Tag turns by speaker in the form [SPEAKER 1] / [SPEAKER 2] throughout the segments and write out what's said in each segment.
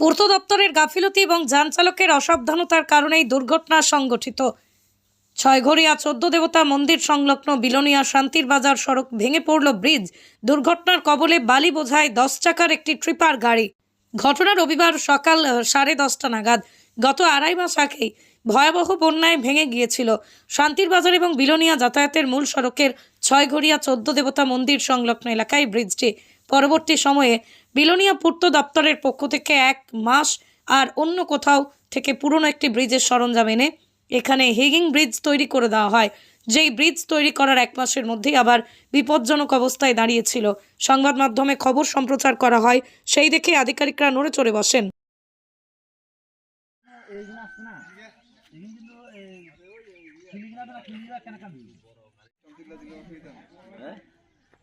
[SPEAKER 1] পূর্ত দপ্তরের গাফিলতি এবং যান চালকের অসাবধানতার কারণেই দুর্ঘটনা সংঘটিত। ছয়ঘরিয়া চোদ্দ দেবতা মন্দির সংলগ্ন বিলোনিয়া শান্তির বাজার সড়ক ভেঙে পড়ল ব্রিজ। দুর্ঘটনার কবলে বালি বোঝায় দশ চাকার একটি ট্রিপার গাড়ি। ঘটনা রবিবার সকাল সাড়ে দশটা নাগাদ। গত আড়াই মাস আগেই ভয়াবহ বন্যায় ভেঙে গিয়েছিল। শান্তির বাজার এবং বিলোনিয়া যাতায়াতের মূল সড়কের ছয়ঘরিয়া চোদ্দ দেবতা মন্দির সংলগ্ন এলাকায় ব্রিজটি পরবর্তী সময়ে বিলোনিয়া পূর্ত দপ্তরের পক্ষ থেকে এক মাস আর অন্য কোথাও থেকে পুরনো একটি ব্রিজের সরঞ্জাম এনে এখানে হিগিং ব্রিজ তৈরি করে দেওয়া হয়। যেই ব্রিজ তৈরি করার এক মাসের মধ্যেই আবার বিপজ্জনক অবস্থায় দাঁড়িয়েছিল। সংবাদ মাধ্যমে খবর সম্প্রচার করা হয়, সেই দেখে আধিকারিকরা নড়ে চড়ে বসেন।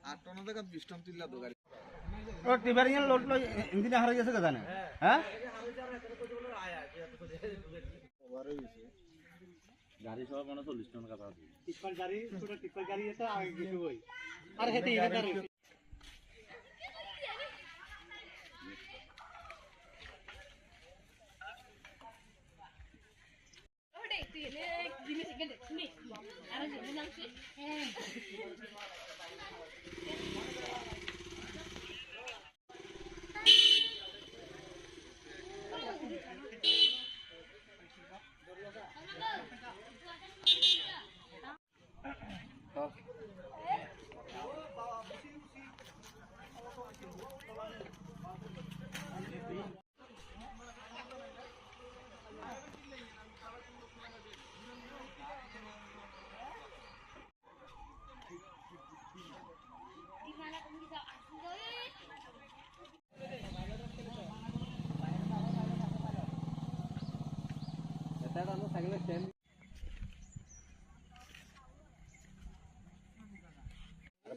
[SPEAKER 2] আট টন থেকে বিশ টন তুললা তো গাড়ি
[SPEAKER 3] ও টিবার ইয়ান লোড ইঞ্জিন হারাই গেছে কথা না হ্যাঁ গাড়ি সব মানে চল্লিশ টন কথা টিপ্পার গাড়ি ছোট টিপ্পার 근데 김에 알아서 문양식? 네.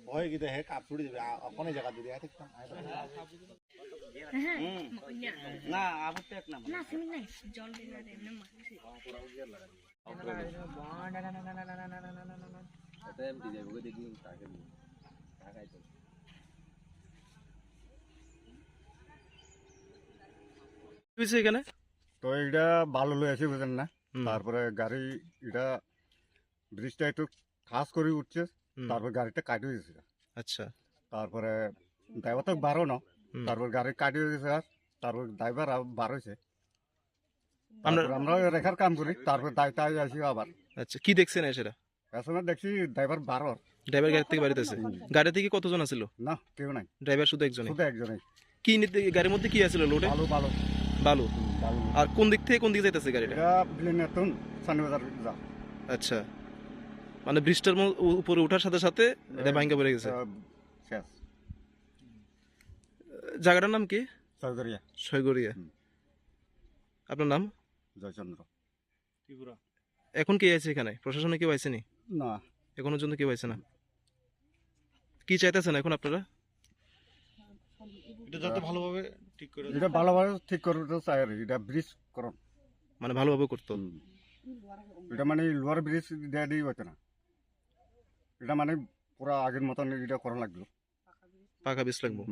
[SPEAKER 3] ভয় গিয়ে হে কাপ ছুড়ি দেবে অকনে জায়গা দিবে ঠিক না আপত্তি এক না
[SPEAKER 4] না তুমি নাই জল
[SPEAKER 2] যাব দেখি তো
[SPEAKER 5] এখানে?
[SPEAKER 3] তো এটা ভালো লই আছে বুঝেন না? তারপরে গাড়ি এটা ব্রিজটা একটু ঠাস করে উঠছে তারপর গাড়িটা কাটি হয়েছে।
[SPEAKER 5] আচ্ছা।
[SPEAKER 3] তারপরে ড্রাইভার তো বারো না তারপর গাড়ি কাটি আর তারপর ড্রাইভার বার হয়েছে।
[SPEAKER 5] আমরা
[SPEAKER 3] রেখার কাম করি তারপর দায়িত্ব আসি আবার।
[SPEAKER 5] আচ্ছা কি দেখছেন সেটা?
[SPEAKER 3] পেছনে দেখছি ড্রাইভার বারো।
[SPEAKER 5] ড্রাইভার গাড়ি থেকে বাড়িতে আছে? গাড়ি থেকে কতজন আছিল?
[SPEAKER 3] না কেউ নাই।
[SPEAKER 5] ড্রাইভার শুধু একজনই?
[SPEAKER 3] শুধু একজনই।
[SPEAKER 5] কি নিতে গাড়ির মধ্যে কি আছিল লোডে?
[SPEAKER 3] ভালো ভালো।
[SPEAKER 5] বালু।
[SPEAKER 3] ভালো
[SPEAKER 5] আর কোন দিক থেকে কোন দিকে যাইতেছে গাড়িটা? আচ্ছা। মানে ব্রিজটার ম- উপরে ওঠার সাথে সাথে এটা ভাঙ্গা পড়ে গেছে।
[SPEAKER 3] আহ,
[SPEAKER 5] জায়গাটার নাম কি?
[SPEAKER 3] চৌধুরিয়া
[SPEAKER 5] ছয়গড়িয়া আপনার নাম?
[SPEAKER 3] জয়চন্দ্র। ত্রিপুরা।
[SPEAKER 5] এখন কে আছে এখানে? প্রশাসনে কেউ আইসেনি
[SPEAKER 3] না।
[SPEAKER 5] এখনও পর্যন্ত কেউ আইসে না? কি চাইতেছেন এখন আপনারা?
[SPEAKER 3] এটা ভালোভাবে ঠিক করে তো চাই আর এটা ব্রিজ করুন
[SPEAKER 5] মানে ভালোভাবে করতো।
[SPEAKER 3] এটা মানে লোয়ার ব্রিজ দেওয়া দিয়ে হতো না। এটা মানে পুরা আগের মতন এটা করা লাগল।
[SPEAKER 5] পাকা বিষ লাগবো।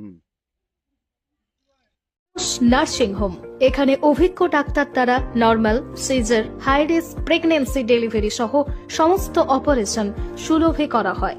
[SPEAKER 6] নার্সিং হোম এখানে অভিজ্ঞ ডাক্তার দ্বারা normal caesar high risk pregnancy delivery সহ সমস্ত অপারেশন সুলভে করা হয়।